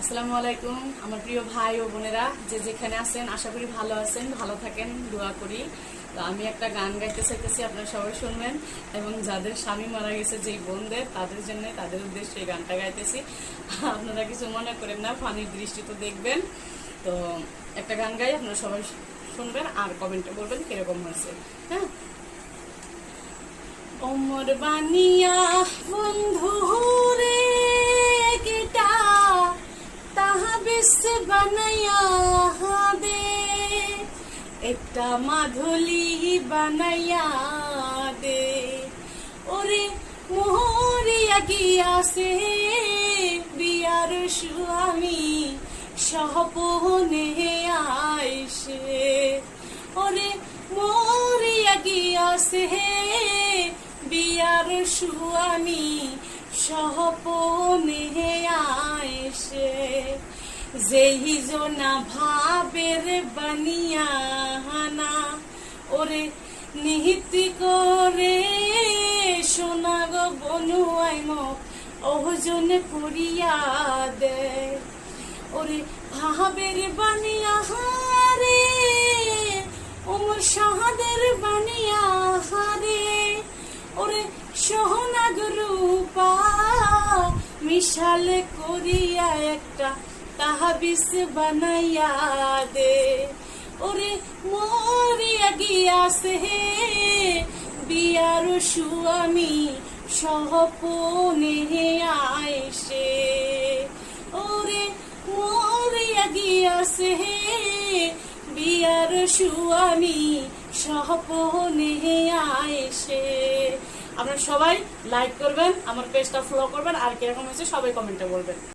আসসালামু আলাইকুম, আমার প্রিয় ভাই ও বোনেরা, যে যেখানে আছেন, আশা করি ভালো আছেন, ভালো থাকেন, দোয়া করি। তো আমি একটা গান গাইতে চাইতেছি, আপনারা সবাই শুনবেন। এবং যাদের স্বামী মারা গেছে, যেই বোনদের, তাদের জন্য, তাদের উদ্দেশ্যে এই গানটা গাইতেছি। আপনারা কিছু মনে করেন না, ফানির দৃষ্টি তো দেখবেন। তো একটা গান গাই, আপনারা সবাই শুনবেন আর কমেন্টে বলবেন কীরকম হয়েছে। হ্যাঁ? অমর বানিয়া বন্ধু বিশ্ব বানাইয়া দে একটা মাধুলি বানাইয়া দে। ওরে মোহরিয়া গিয়াছে, বিয়ার স্বামী সহপনে আইসে। ওরে মোরিয়া গিয়াছে, বিয়ার স্বামী সহপনে আইসে। যেই জনা ভাবের বানিয়া ওরে নিহিতি করে সোনা গো বনুয়াই মোক অহজনে করিয়া দে ওরে ভাবের বানিয়া হারে ওমর শাহাদের বানিয়া হারে ওরে সোহনাগ রূপা মিশালে করিয়া একটা তাহাবিস বানাইয়া দে। ওরে মরিয়া গিয়াছে বিয়ার স্বামী সহপনে আইসে ওরে মরিয়া গিয়াছে বিয়ার স্বামী সহপনে আইসে আপনারা সবাই লাইক করবেন, আমার পেজটা ফলো করবেন, আর কীরকম হয়েছে সবাই কমেন্টে বলবেন।